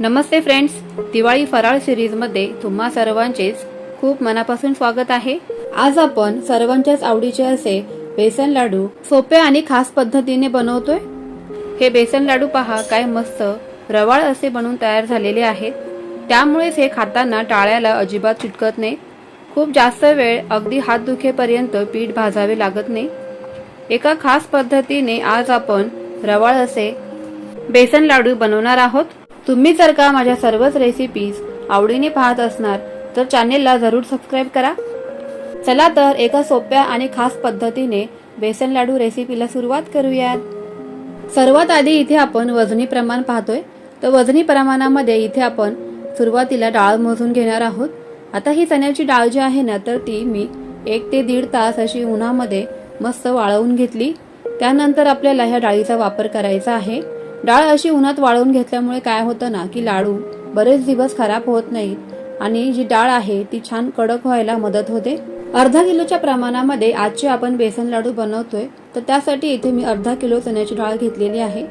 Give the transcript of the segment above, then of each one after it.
नमस्ते friends Diwali फराळ सिरीजमध्ये तुम्हा सर्वांचेच खूप मनापासून स्वागत आहे. आज आपण सर्वांच्याच आवडीचे असे बेसन लाडू सोप्या आणि खास पद्धतीने बनवतोय. हे बेसन लाडू पहा काय मस्त रवाळ असे बनवून तयार झालेले आहेत. त्यामुळेच हे खाताना टाळ्याला अजिबात चिटकत नाही. खूप जास्त वेळ अगदी हात दुखेपर्यंत पीठ भाजावे लागत नाही. एका खास पद्धतीने आज आपण रवाळ असे बेसन लाडू बनवणार आहोत. तुम्ही जर का माझ्या सर्वच रेसिपीज आवडीने पाहत असणार तर चॅनेलला जरूर सबस्क्राईब करा. चला तर एका सोप्या आणि खास पद्धतीने बेसन लाडू रेसिपीला सुरुवात करूयात. सर्वात आधी इथे आपण वजनी प्रमाण पाहतोय. तर वजनी प्रमाणामध्ये इथे आपण सुरुवातीला डाळ मोजून घेणार आहोत. आता ही चण्याची डाळ जी आहे ना तर ती मी एक ते दीड तास अशी उन्हामध्ये मस्त वाळवून घेतली. त्यानंतर आपल्याला ह्या डाळीचा वापर करायचा आहे. डाळ अशी उन्हात वाळवून घेतल्यामुळे काय होतं ना की लाडू बरेच दिवस खराब होत नाहीत आणि जी डाळ आहे ती छान कडक व्हायला मदत होते. अर्धा किलोच्या प्रमाणामध्ये आजचे आपण बेसन लाडू बनवतोय तर त्यासाठी इथे मी अर्धा किलो चण्याची डाळ घेतलेली आहे.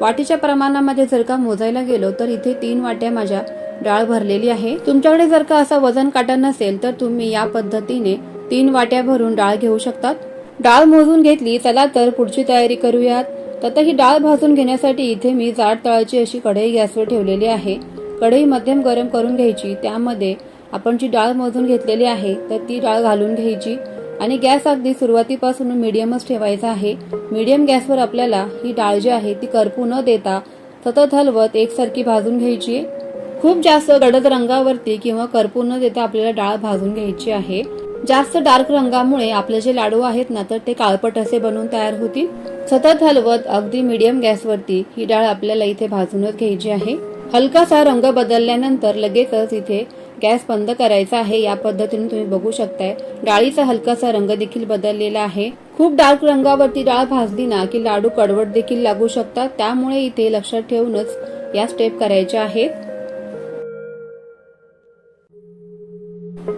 वाटीच्या प्रमाणामध्ये जर का मोजायला गेलो तर इथे तीन वाट्या माझ्या डाळ भरलेली आहे. तुमच्याकडे जर का असा वजन काटा नसेल तर तुम्ही या पद्धतीने तीन वाट्या भरून डाळ घेऊ शकतात. डाळ मोजून घेतली चला तर पुढची तयारी करूयात. तर आता ही डाळ भाजून घेण्यासाठी इथे मी जाड तळाची अशी कढई गॅसवर ठेवलेली आहे. कढई मध्यम गरम करून घ्यायची. त्यामध्ये आपण जी डाळ मोजून घेतलेली आहे तर ती डाळ घालून घ्यायची. आणि गॅस अगदी सुरुवातीपासून मीडियमच ठेवायचा आहे. मीडियम गॅसवर आपल्याला ही डाळ जी आहे ती करपू न देता सतत हलवत एकसारखी भाजून घ्यायची. खूप जास्त गडद रंगावरती किंवा करपू न देता आपल्याला डाळ भाजून घ्यायची आहे. जास्त डार्क रंगामुळे आपले जे लाडू आहेत ना तर ते काळपट असे बनवून तयार होतील. सतत हलवत अगदी मीडियम गॅसवरती ही डाळ आपल्याला इथे भाजूनच घ्यायची आहे. हलकासा रंग बदलल्यानंतर लगेचच इथे गॅस बंद करायचा आहे. या पद्धतीने तुम्ही बघू शकताय डाळीचा हलकासा रंग देखील बदललेला आहे. खूप डार्क रंगावरती डाळ भाजली ना की लाडू कडवट देखील लागू शकतात. त्यामुळे इथे लक्षात ठेवूनच या स्टेप करायच्या आहेत.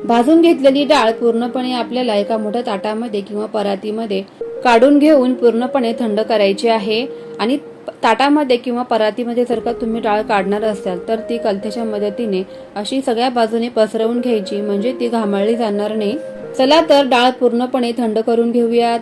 भाजून घेतलेली डाळ पूर्णपणे आपल्याला एका मोठ्या ताटामध्ये किंवा परातीमध्ये काढून घेऊन पूर्णपणे थंड करायची आहे. आणि ताटामध्ये किंवा परातीमध्ये जर का तुम्ही डाळ काढणार असाल तर ती कलथ्याच्या मदतीने अशी सगळ्या बाजूने पसरवून घ्यायची. म्हणजे ती घामळली जाणार नाही. चला तर डाळ पूर्णपणे थंड करून घेऊयात.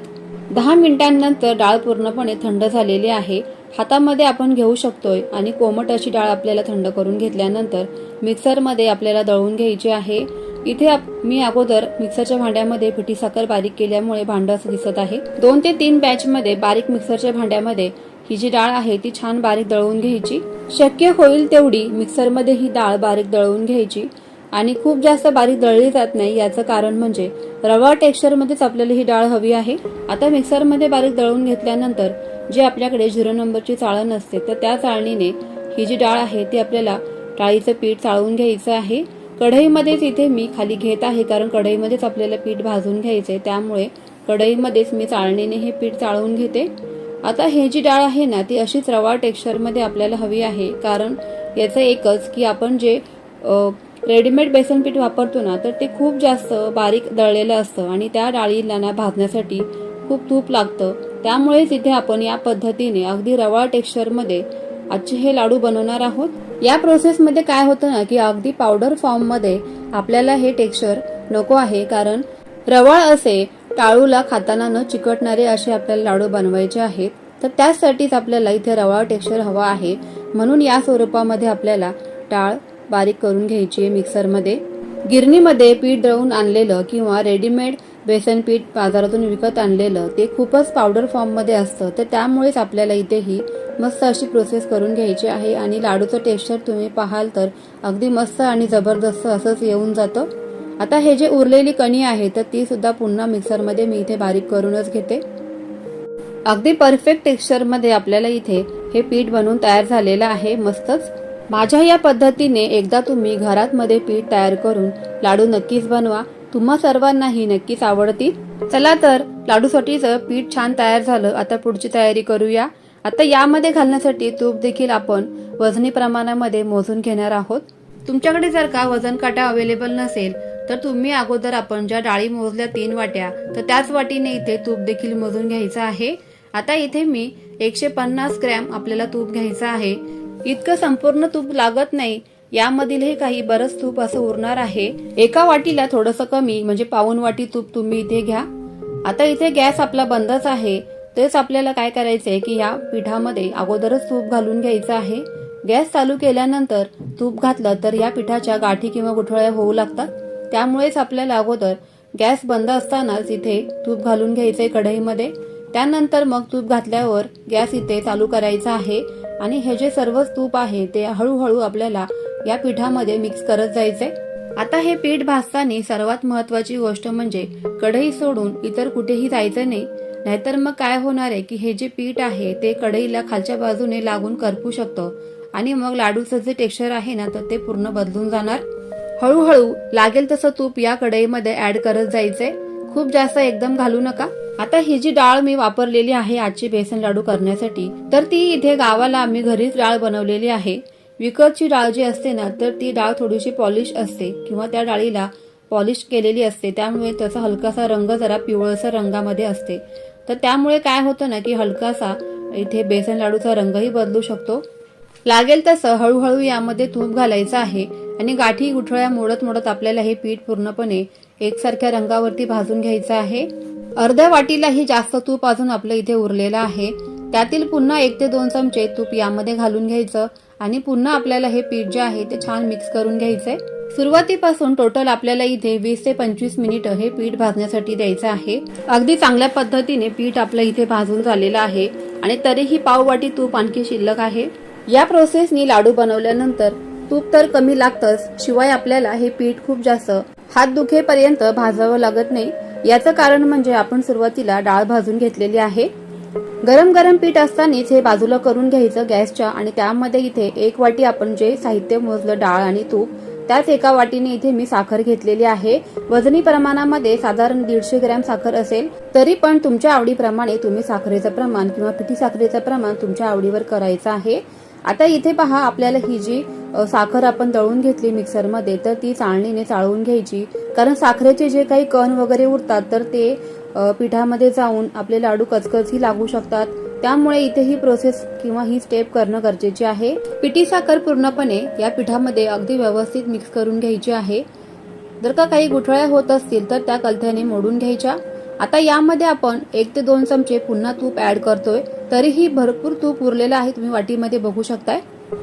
दहा मिनिटांनंतर डाळ पूर्णपणे थंड झालेली आहे. हातामध्ये आपण घेऊ शकतोय. आणि कोमट अशी डाळ आपल्याला थंड करून घेतल्यानंतर मिक्सरमध्ये आपल्याला दळून घ्यायची आहे. इथे मी अगोदर मिक्सरच्या भांड्यामध्ये पिठी साखर बारीक केल्यामुळे भांडं असं दिसत आहे. दोन ते तीन बॅच मध्ये बारीक मिक्सरच्या भांड्यामध्ये ही जी डाळ आहे ती छान बारीक दळवून घ्यायची. शक्य होईल तेवढी मिक्सरमध्ये ही डाळ बारीक दळवून घ्यायची. आणि खूप जास्त बारीक दळली जात नाही याचं कारण म्हणजे रवा टेक्स्चर मध्येच आपल्याला ही डाळ हवी आहे. आता मिक्सरमध्ये बारीक दळून घेतल्यानंतर जे आपल्याकडे झिरो नंबरची चाळण असते तर त्या चाळणीने ही जी डाळ आहे ती आपल्याला डाळीचं पीठ चाळून घ्यायचं आहे. कढईमध्येच इथे मी खाली घेत आहे कारण कढईमध्येच आपल्याला पीठ भाजून घ्यायचंय. त्यामुळे कढईमध्येच मी चाळणीने हे पीठ चाळून घेते. आता हे जी डाळ आहे ना ती अशीच रवा टेक्स्चरमध्ये आपल्याला हवी आहे कारण याचं एकच की आपण जे रेडीमेड बेसन पीठ वापरतो ना तर ते खूप जास्त बारीक दळलेलं असतं आणि त्या डाळीला ना भाजण्यासाठी खूप तूप लागतं. त्यामुळेच इथे आपण या पद्धतीने अगदी रवा टेक्स्चरमध्ये आजचे हे लाडू बनवणार आहोत. या प्रोसेसमध्ये काय होतं ना की अगदी पावडर फॉर्ममध्ये आपल्याला हे टेक्स्चर नको आहे कारण रवाळ असे टाळूला खाताना न चिकटणारे असे आपल्याला लाडू बनवायचे आहेत. तर त्याचसाठीच आपल्याला इथे रवाळ टेक्स्चर हवा आहे. म्हणून या स्वरूपामध्ये आपल्याला टाळ बारीक करून घ्यायची आहे मिक्सरमध्ये गिरणीमध्ये पीठ दळून आणलेलं किंवा रेडीमेड बेसन पीठ बाजारातून विकत आणलेलं ते खूपच पावडर फॉर्ममध्ये असतं. तर त्यामुळेच आपल्याला इथे ही मस्त अशी प्रोसेस करून घ्यायची आहे आणि लाडूचं टेक्स्चर तुम्ही पाहाल तर अगदी मस्त आणि जबरदस्त असंच येऊन जातं. आता हे जे उरलेली कणी आहे तर ती सुद्धा पुन्हा मिक्सरमध्ये मी इथे बारीक करूनच घेते. अगदी परफेक्ट टेक्स्चरमध्ये आपल्याला इथे हे पीठ बनवून तयार झालेलं आहे मस्तच. माझ्या या पद्धतीने एकदा तुम्ही घरात मध्ये पीठ तयार करून लाडू नक्कीच बनवा. तुम्हा सर्वांनाही नक्कीच आवडतील. चला तर लाडूसाठीचं पीठ छान तयार झालं. आता पुढची तयारी करूया. आता यामध्ये घालण्यासाठी तूप देखील आपण वजनी प्रमाणामध्ये मोजून घेणार आहोत. तुमच्याकडे जर का वजन काटा अवेलेबल नसेल तर तुम्ही अगोदर आपण ज्या डाळी मोजल्या तीन वाट्या तर त्याच वाटीने इथे तूप देखील मोजून घ्यायचं आहे. आता इथे मी एकशे पन्नास ग्रॅम आपल्याला तूप घ्यायचं आहे. इतकं संपूर्ण तूप लागत नाही यामधील हे काही बरंच तूप असं उरणार आहे. एका वाटीला थोडंसं कमी म्हणजे पाऊन वाटी तूप तुम्ही इथे घ्या. आता इथे गॅस आपला बंदच आहे. तेच आपल्याला काय करायचं आहे की या पिठामध्ये अगोदरच तूप घालून घ्यायचं आहे. गॅस चालू केल्यानंतर तूप घातलं तर या पिठाच्या गाठी किंवा गुठळ्या होऊ लागतात. त्यामुळेच आपल्याला अगोदर गॅस बंद असतानाच इथे तूप घालून घ्यायचं आहे कढईमध्ये. त्यानंतर मग तूप घातल्यावर गॅस इथे चालू करायचा आहे. आणि हे जे सर्व तूप आहे ते हळूहळू आपल्याला या पिठामध्ये मिक्स करत जायचे आता हे पीठ भाजताना सर्वात महत्वाची गोष्ट म्हणजे कढई सोडून इतर कुठेही जायचं नाही. नाहीतर मग काय होणार आहे की हे जे पीठ आहे ते कढईला खालच्या बाजूने लागून करपू शकतं. आणि मग लाडूचं जे टेक्स्चर आहे ना तर ते पूर्ण बदलून जाणार. हळूहळू लागेल तसं तूप या कढईमध्ये ऍड करत जायचंय. खूप जास्त एकदम घालू नका. आता ही जी डाळ मी वापरलेली आहे आजची बेसन लाडू करण्यासाठी तर ती इथे गावाला आम्ही घरीच डाळ बनवलेली आहे. विकतची डाळ जी असते ना तर ती डाळ थोडीशी पॉलिश असते किंवा त्या डाळीला पॉलिश केलेली असते. त्यामुळे त्याचा हलकासा रंग जरा पिवळसर रंगामध्ये असते. तर त्यामुळे काय होतं ना की हलकासा इथे बेसन लाडूचा रंगही बदलू शकतो. लागेल तसं हळूहळू यामध्ये तूप घालायचं आहे आणि गाठी गुठळ्या मोडत मोडत आपल्याला हे पीठ पूर्णपणे एकसारख्या रंगावरती भाजून घ्यायचं आहे. अर्ध्या वाटीलाही जास्त तूप अजून आपलं इथे उरलेलं आहे. त्यातील पुन्हा एक ते दोन चमचे तूप यामध्ये घालून घ्यायचं आणि पुन्हा आपल्याला हे पीठ जे आहे ते छान मिक्स करून घ्यायचंय. सुरुवातीपासून टोटल आपल्याला इथे वीस ते पंचवीस मिनिटं हे पीठ भाजण्यासाठी द्यायचं आहे. अगदी चांगल्या पद्धतीने पीठ आपलं इथे भाजून झालेलं आहे. आणि तरीही पाव वाटी तूप आणखी शिल्लक आहे. या प्रोसेसनी लाडू बनवल्यानंतर तूप तर कमी लागतंच शिवाय आपल्याला हे पीठ खूप जास्त हात दुखेपर्यंत भाजावं लागत नाही. याचं कारण म्हणजे आपण सुरुवातीला डाळ भाजून घेतलेली आहे. गरम गरम पीठ असतानाच हे बाजूला करून घ्यायचं गॅसच्या आणि त्यामध्ये इथे एक वाटी आपण जे साहित्य मोजलं डाळ आणि तूप त्याच एका वाटीने इथे मी साखर घेतलेली आहे. वजनी प्रमाणामध्ये साधारण दीडशे ग्रॅम साखर असेल तरी पण तुमच्या आवडीप्रमाणे तुम्ही साखरेचं प्रमाण किंवा पिठी साखरेचं प्रमाण तुमच्या आवडीवर करायचं आहे. आता इथे पहा आपल्याला ही जी साखर आपण दळून घेतली मिक्सरमध्ये तर ती चाळणीने चाळवून घ्यायची. कारण साखरेचे जे काही कण वगैरे उरतात तर ते पिठामध्ये जाऊन आपले लाडू कचकची लागू शकतात. त्यामुळे इथे ही प्रोसेस किंवा ही स्टेप करणं गरजेचे आहे. पिठी साखर पूर्णपणे या पिठामध्ये अगदी व्यवस्थित मिक्स करून घ्यायची आहे. जर का काही गुठळ्या होत असतील तर त्या कलथ्याने मोडून घ्यायच्या. आता यामध्ये आपण एक ते दोन चमचे पुन्हा तूप ऍड करतोय. तरीही भरपूर तूप उरलेलं आहे तुम्ही वाटीमध्ये बघू शकताय.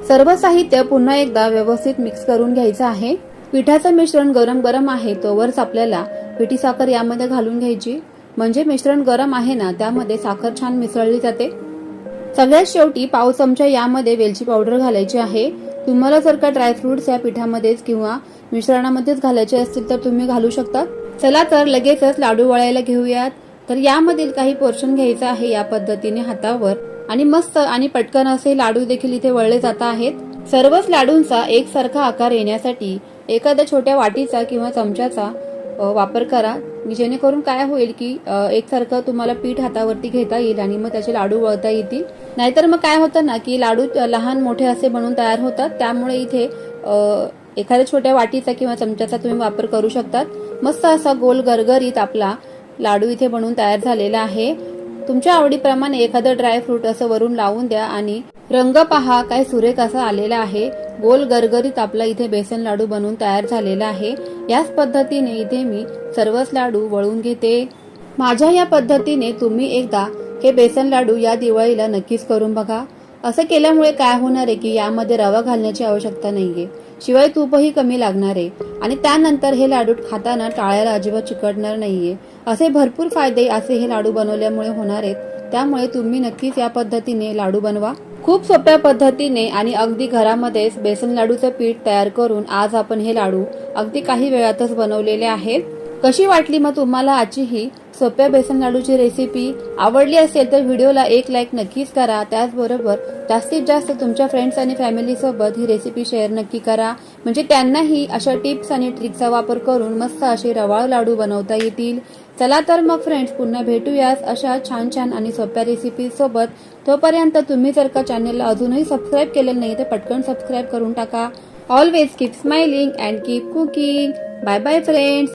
सर्व साहित्य पुन्हा एकदा व्यवस्थित मिक्स करून घ्यायचं आहे. पिठाचं मिश्रण गरम गरम आहे तोवरच आपल्याला पिठी साखर यामध्ये घालून घ्यायची. म्हणजे मिश्रण गरम आहे ना त्यामध्ये साखर छान मिसळली जाते. सगळ्यात शेवटी पाव चमचा यामध्ये वेलची पावडर घालायची आहे. तुम्हाला जर का ड्रायफ्रुट्स या पिठामध्येच किंवा मिश्रणामध्येच घालायचे असतील तर तुम्ही घालू शकता. चला तर लगेचच लाडू वळायला घेऊयात. तर यामधील काही पोर्शन घ्यायचं आहे या पद्धतीने हातावर. आणि मस्त आणि पटकन असे लाडू देखील इथे वळले जात आहेत. सर्वच लाडूंचा एकसारखा आकार येण्यासाठी एखाद्या छोट्या वाटीचा किंवा चमच्याचा वापर करा. जेणेकरून काय होईल की एकसारखं तुम्हाला पीठ हातावरती घेता येईल आणि मग त्याचे लाडू वळता येतील. नाहीतर मग काय होतं ना की लाडू लहान मोठे असे बनून तयार होतात. त्यामुळे इथे एखाद्या छोट्या वाटीचा किंवा चमच्याचा तुम्ही वापर करू शकतात. मस्त असा गोल गरगरीत आपला लाडू इथे बनवून तयार झालेला आहे. तुमच्या आवडीप्रमाणे एखादं ड्रायफ्रूट असं वरून लावून द्या आणि रंग पहा काय सुरेख असा आलेला आहे. गोल गरगरीत आपला इथे बेसन लाडू बनवून तयार झालेला आहे. याच पद्धतीने इथे मी सर्वच लाडू वळून घेते. माझ्या या पद्धतीने तुम्ही एकदा हे बेसन लाडू या दिवाळीला नक्कीच करून बघा. असं केल्यामुळे काय होणार आहे की यामध्ये रवा घालण्याची आवश्यकता नाहीये. शिवाय तूपही कमी लागणार आहे. आणि त्यानंतर हे लाडू खाताना टाळ्याला अजिबात चिकटणार नाहीये. असे भरपूर फायदे असे हे लाडू बनवल्यामुळे होणार आहेत. त्यामुळे तुम्ही नक्कीच या पद्धतीने लाडू बनवा. खूप सोप्या पद्धतीने आणि अगदी घरामध्येच बेसन लाडूचं पीठ तयार करून आज आपण हे लाडू अगदी काही वेळातच बनवलेले आहेत. कशी वाटली मग तुम्हाला आजची ही सोप्या बेसन लाडूची रेसिपी आवडली असेल तर व्हिडिओला एक लाईक नक्कीच करा. त्याचबरोबर जास्तीत जास्त तुमच्या फ्रेंड्स आणि फॅमिलीसोबत ही रेसिपी शेअर नक्की करा. म्हणजे त्यांनाही अशा टिप्स आणि ट्रिकचा वापर करून मस्त असे रवाळ लाडू बनवता येतील. चला तर मग फ्रेंड्स पुन्हा भेटूयास अशा छान छान आणि सोप्या रेसिपी सोबत. तोपर्यंत तुम्ही जर का चॅनलला अजूनही सबस्क्राईब केलेलं नाही तर पटकन सबस्क्राईब करून टाका. Always keep smiling and keep cooking bye bye friends